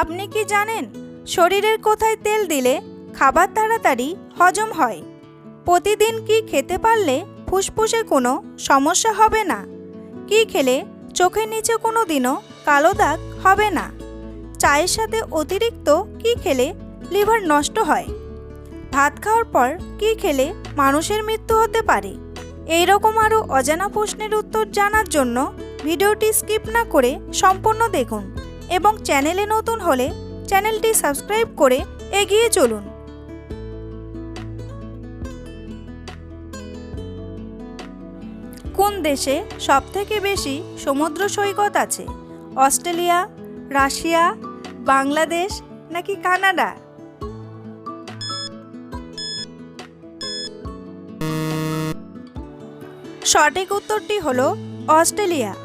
আপনি কি জানেন, শরীরের কোথায় তেল দিলে খাবার তাড়াতাড়ি হজম হয়? প্রতিদিন কি খেতে পারলে ফুসফুসে কোনো সমস্যা হবে না? কি খেলে চোখের নিচে কোনো দিনও কালো দাগ হবে না? চায়ের সাথে অতিরিক্ত কি খেলে লিভার নষ্ট হয়? ভাত খাওয়ার পর কি খেলে মানুষের মৃত্যু হতে পারে? এই রকম আরও অজানা প্রশ্নের উত্তর জানার জন্য ভিডিওটি স্কিপ না করে সম্পূর্ণ দেখুন। এবং চ্যানেলে নতুন হলে চ্যানেলটি সাবস্ক্রাইব করে এগিয়ে চলুন। কোন দেশে সবথেকে বেশি সমুদ্র সৈকত আছে? অস্ট্রেলিয়া, রাশিয়া, বাংলাদেশ নাকি কানাডা? সঠিক উত্তরটি হলো অস্ট্রেলিয়া।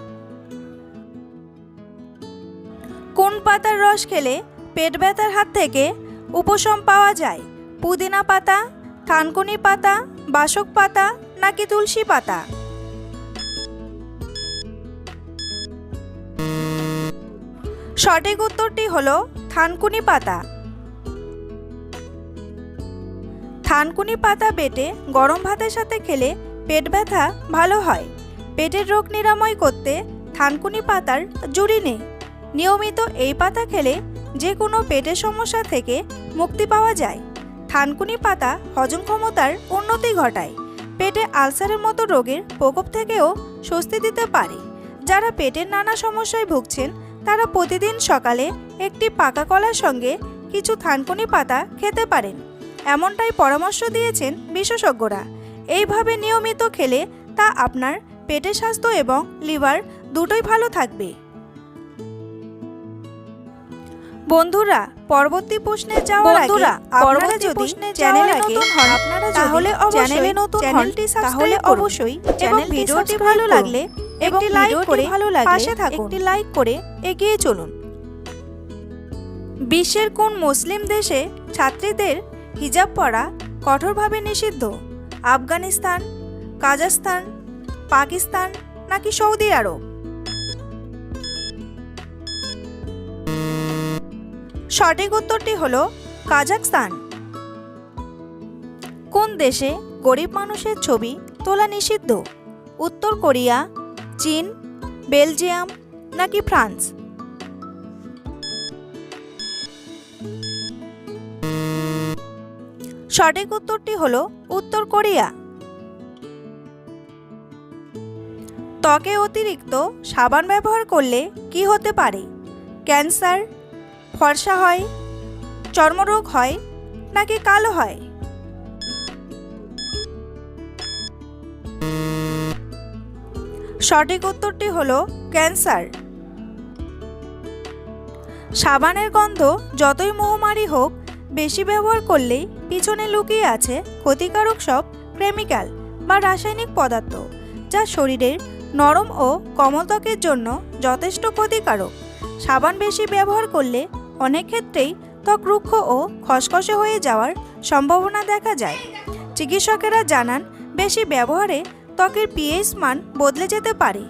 কোন পাতার রস খেলে পেট ব্যথার হাত থেকে উপশম পাওয়া যায়? পুদিনা পাতা থানকুনি পাতা, বাসক পাতা নাকি তুলসী পাতা? সঠিক উত্তরটি হল থানকুনি পাতা। থানকুনি পাতা বেটে গরম ভাতের সাথে খেলে পেট ব্যথা ভালো হয়। পেটের রোগ নিরাময় করতে থানকুনি পাতার জুড়ি নেই। নিয়মিত এই পাতা খেলে যে কোনো পেটের সমস্যা থেকে মুক্তি পাওয়া যায়। থানকুনি পাতা হজম ক্ষমতার উন্নতি ঘটায়। পেটে আলসারের মতো রোগের প্রকোপ থেকেও স্বস্তি দিতে পারে। যারা পেটের নানা সমস্যায় ভুগছেন, তারা প্রতিদিন সকালে একটি পাকা কলার সঙ্গে কিছু থানকুনি পাতা খেতে পারেন। এমনটাই পরামর্শ দিয়েছেন বিশেষজ্ঞরা। এইভাবে নিয়মিত খেলে তা আপনার পেটের স্বাস্থ্য এবং লিভার দুটোই ভালো থাকবে। বন্ধুরা পরবর্তী প্রশ্নে যাওয়ার আগে বন্ধুরা, আপনারা যদি চ্যানেলে আগে নতুন হন আপনারা তাহলে চ্যানেলে অবশ্যই নতুন চ্যানেলটি তাহলে তাহলে অবশ্যই চ্যানেলটি ভিডিওটি ভালো লাগলে একটি লাইক করে ভালো লাগলে পাশে থাকুন। একটি লাইক করে এগিয়ে চলুন। বিশ্বের কোন মুসলিম দেশে ছাত্রীদের হিজাব পরা কঠোরভাবে নিষিদ্ধ? আফগানিস্তান কাজাখস্তান পাকিস্তান নাকি সৌদি আরব? সঠিক উত্তরটি হল কাজাকস্তান কোন দেশে গরিব মানুষের ছবি তোলা নিষিদ্ধ? উত্তর কোরিয়া, চীন, বেলজিয়াম নাকি ফ্রান্স? সঠিক উত্তরটি হল উত্তর কোরিয়া। ত্বকে অতিরিক্ত সাবান ব্যবহার করলে কি হতে পারে? ক্যান্সার ফর্সা হয়, চর্মরোগ হয় নাকি কালো হয়? সঠিক উত্তরটি হলো ক্যান্সার। সাবানের গন্ধ যতই মোহমারি হোক, বেশি ব্যবহার করলেই পিছনে লুকিয়ে আছে ক্ষতিকারক সব কেমিক্যাল বা রাসায়নিক পদার্থ, যা শরীরের নরম ও কোমল জন্য যথেষ্ট ক্ষতিকারক। সাবান বেশি ব্যবহার করলে অনেক ক্ষেত্রেই ত্বক রুক্ষ ও খসখসে হয়ে যাওয়ার সম্ভাবনা দেখা যায়। চিকিৎসকেরা জানান, বেশি ব্যবহারে ত্বকের পিএইচ মান বদলে যেতে পারে।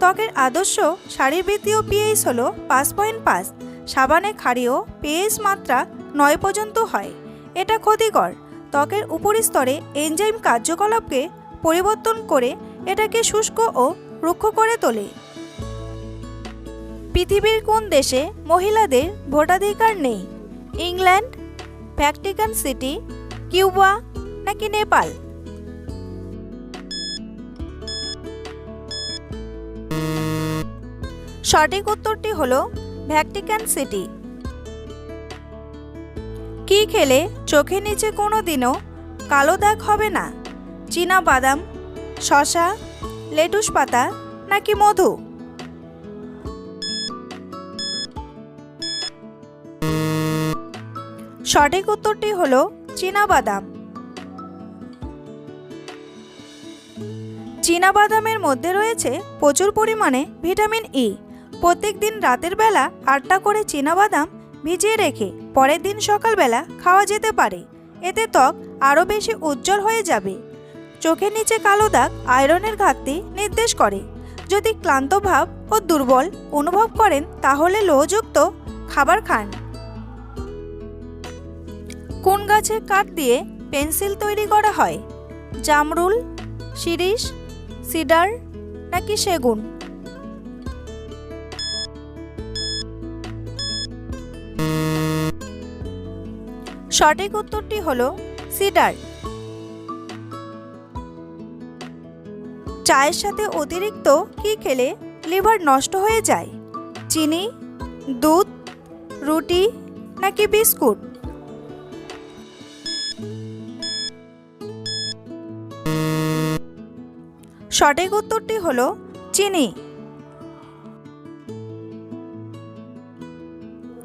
ত্বকের আদর্শ শারীরবৃত্তীয় পিএইচ হল পাঁচ পয়েন্ট পাঁচ, সাবানে ক্ষারীয় পিএইচ মাত্রা নয় পর্যন্ত হয়। এটা ক্ষতিকর। ত্বকের উপরিস্তরে এনজাইম কার্যকলাপকে পরিবর্তন করে এটাকে শুষ্ক ও রুক্ষ করে তোলে। পৃথিবীর কোন দেশে মহিলাদের ভোটাধিকার নেই? ইংল্যান্ড, ভ্যাটিকান সিটি, কিউবা নাকি নেপাল? সঠিক উত্তরটি হল ভ্যাটিকান সিটি। কি খেলে চোখের নিচে কোনো দিনও কালো দাগ হবে না? চীনা বাদাম শশা লেটুস পাতা নাকি মধু? সঠিক উত্তরটি হলো বাদাম বাদামের মধ্যে রয়েছে প্রচুর পরিমাণে ভিটামিন ই প্রত্যেক দিন রাতের বেলা আটটা করে বাদাম ভিজিয়ে রেখে পরের দিন সকালবেলা খাওয়া যেতে পারে। এতে ত্বক আরও বেশি উজ্জ্বল হয়ে যাবে। চোখের নিচে কালো দাগ আয়রনের ঘাটতি নির্দেশ করে। যদি ক্লান্ত ভাব ও দুর্বল অনুভব করেন, তাহলে লোহযুক্ত খাবার খান। কোন গাছের কাঠ দিয়ে পেন্সিল তৈরি করা হয়? জামরুল, শিরিষ, সিডার নাকি সেগুন? সঠিক উত্তরটি হল সিডার। চায়ের সাথে অতিরিক্ত কি খেলে লিভার নষ্ট হয়ে যায়? চিনি, দুধ, রুটি নাকি বিস্কুট? সঠিক উত্তরটি হলো চিনি।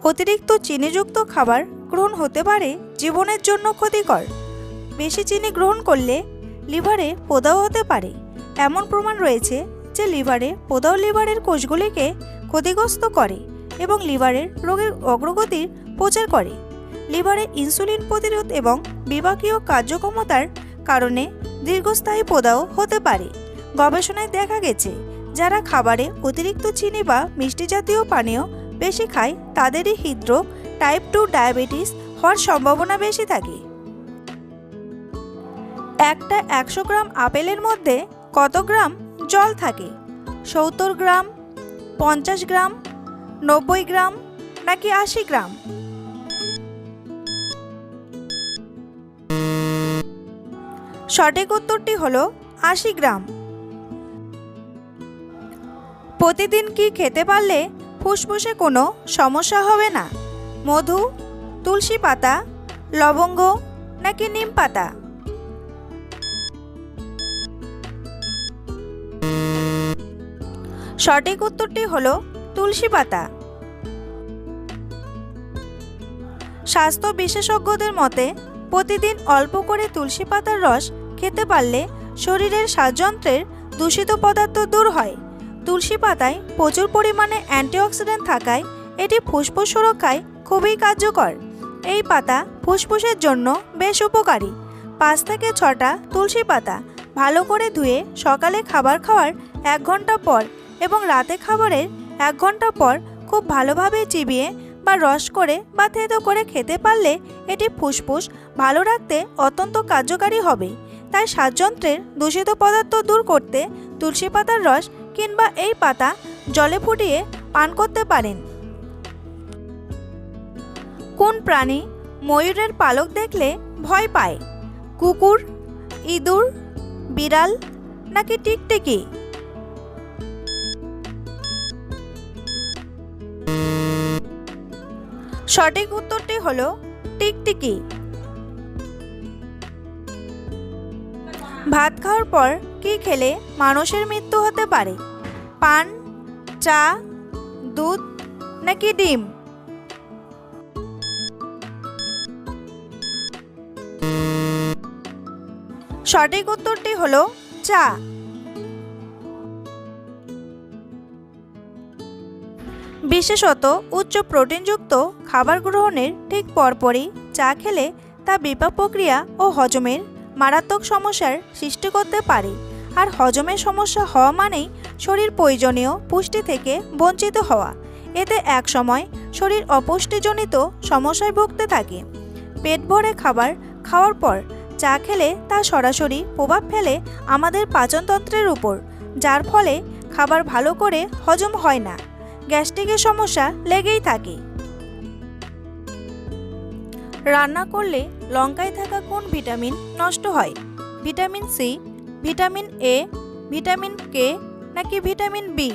অতিরিক্ত চিনিযুক্ত খাবার গ্রহণ হতে পারে জীবনের জন্য ক্ষতিকর। বেশি চিনি গ্রহণ করলে লিভারে পোদাও হতে পারে। এমন প্রমাণ রয়েছে যে লিভারে পোদাও লিভারের কোষগুলিকে ক্ষতিগ্রস্ত করে এবং লিভারের রোগের অগ্রগতির প্রচার করে। লিভারে ইনসুলিন প্রতিরোধ এবং বিভাগীয় কার্যক্ষমতার কারণে দীর্ঘস্থায়ী পোদাও হতে পারে। গবেষণায় দেখা গেছে, যারা খাবারে অতিরিক্ত চিনি বা মিষ্টি জাতীয় পানীয় বেশি খায়, তাদেরই হৃদরোগ টাইপ টু ডায়াবেটিস হওয়ার সম্ভাবনা বেশি থাকে। একটা একশো গ্রাম আপেলের মধ্যে কত গ্রাম জল থাকে? সত্তর গ্রাম, পঞ্চাশ গ্রাম, নব্বই গ্রাম নাকি আশি গ্রাম? সঠিক উত্তরটি হলো আশি গ্রাম। প্রতিদিন কি খেতে পারলে ফুসফুসে কোনো সমস্যা হবে না? মধু, তুলসী পাতা, লবঙ্গ নাকি নিম পাতা? সঠিক উত্তরটি হলো তুলসী পাতা। স্বাস্থ্য বিশেষজ্ঞদের মতে, প্রতিদিন অল্প করে তুলসী পাতার রস খেতে পারলে শরীরের শ্বাসযন্ত্রের দূষিত পদার্থ দূর হয়। তুলসী পাতায় প্রচুর পরিমাণে অ্যান্টিঅক্সিডেন্ট থাকায় এটি ফুসফুস সুরক্ষায় খুবই কার্যকর। এই পাতা ফুসফুসের জন্য বেশ উপকারী। পাঁচ থেকে ছটা তুলসী পাতা ভালো করে ধুয়ে সকালে খাবার খাওয়ার এক ঘণ্টা পর এবং রাতে খাবারের এক ঘণ্টা পর খুব ভালোভাবে চিবিয়ে বা রস করে বা থেতো করে খেতে পারলে এটি ফুসফুস ভালো রাখতে অত্যন্ত কার্যকারী হবে। তাই শ্বাসযন্ত্রের দূষিত পদার্থ দূর করতে তুলসী পাতার রস কিংবা এই পাতা জলে ফুটিয়ে পান করতে পারেন। কোন প্রাণী ময়ূরের পালক দেখলে ভয় পায়? কুকুর, ইঁদুর, বিড়াল নাকি টিকটিকি? সঠিক উত্তরটি হলো টিকটিকি। ভাত খাওয়ার পর কি খেলে মানুষের মৃত্যু হতে পারে? পান, চা, দুধ নাকি ডিম? সঠিক উত্তরটি হলো চা। বিশেষত উচ্চ প্রোটিনযুক্ত খাবার গ্রহণের ঠিক পরপরই চা খেলে তা বিপাক প্রক্রিয়া ও হজমের মারাত্মক সমস্যার সৃষ্টি করতে পারে আর হজমের সমস্যা হওয়া মানেই শরীর প্রয়োজনীয় পুষ্টি থেকে বঞ্চিত হওয়া। এতে এক সময় শরীর অপুষ্টিজনিত সমস্যায় ভুগতে থাকে। পেট ভরে খাবার খাওয়ার পর চা খেলে তা সরাসরি প্রভাব ফেলে আমাদের পাচনতন্ত্রের উপর, যার ফলে খাবার ভালো করে হজম হয় না। গ্যাস্ট্রিকের সমস্যা লেগেই থাকে। রান্না করলে লঙ্কায় থাকা কোন ভিটামিন নষ্ট হয়? Vitamin C, vitamin A, vitamin K নাকি ভিটামিন বি?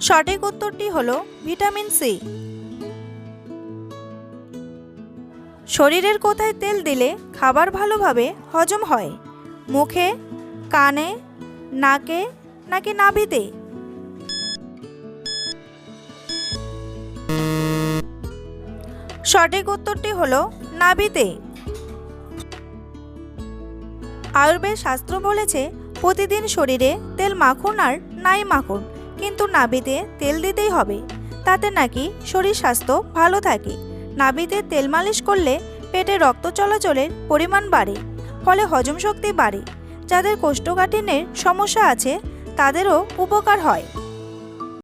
সঠিক উত্তরটি হলো ভিটামিন সি। শরীরের কোথায় তেল দিলে খাবার ভালোভাবে হজম হয়? মুখে, কানে, নাকে নাকি নাভিতে? সঠিক উত্তরটি হল নাভিতে। আয়ুর্বেদ শাস্ত্র বলেছে, প্রতিদিন শরীরে তেল মাখুন আর নাই মাখুন, কিন্তু নাভিতে তেল দিতেই হবে। তাতে নাকি শরীর স্বাস্থ্য ভালো থাকে। নাভিতে তেল মালিশ করলে পেটে রক্ত চলাচলের পরিমাণ বাড়ে, ফলে হজম শক্তি বাড়ে। যাদের কোষ্ঠকাঠিন্যের সমস্যা আছে, তাদেরও উপকার হয়।